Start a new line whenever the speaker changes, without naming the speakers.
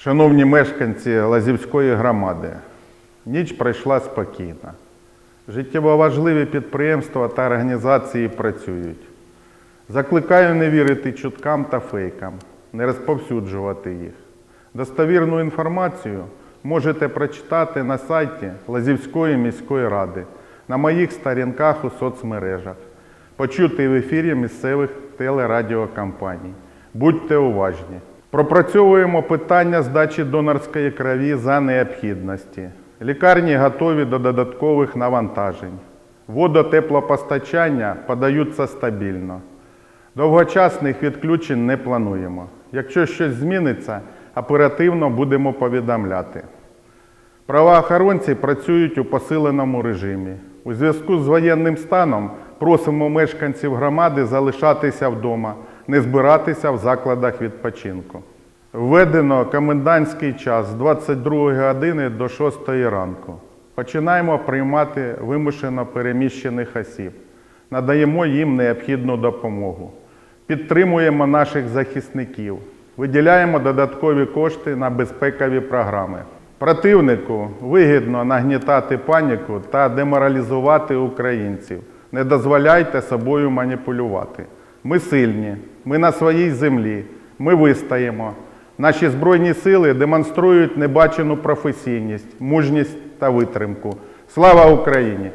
Шановні мешканці Лазівської громади, ніч пройшла спокійно. Життєво важливі підприємства та організації працюють. Закликаю не вірити чуткам та фейкам, не розповсюджувати їх. Достовірну інформацію можете прочитати на сайті Лазівської міської ради, на моїх сторінках у соцмережах, почути в ефірі місцевих телерадіокомпаній. Будьте уважні. Пропрацьовуємо питання здачі донорської крові за необхідності. Лікарні готові до додаткових навантажень. Водотеплопостачання подаються стабільно. Довгочасних відключень не плануємо. Якщо щось зміниться, оперативно будемо повідомляти. Правоохоронці працюють у посиленому режимі. У зв'язку з воєнним станом просимо мешканців громади залишатися вдома, не збиратися в закладах відпочинку. Введено комендантський час з 22 години до 6 ранку. Починаємо приймати вимушено переміщених осіб. Надаємо їм необхідну допомогу. Підтримуємо наших захисників. Виділяємо додаткові кошти на безпекові програми. Противнику вигідно нагнітати паніку та деморалізувати українців. Не дозволяйте собою маніпулювати. Ми сильні, ми на своїй землі, ми вистаємо. Наші збройні сили демонструють небачену професійність, мужність та витримку. Слава Україні!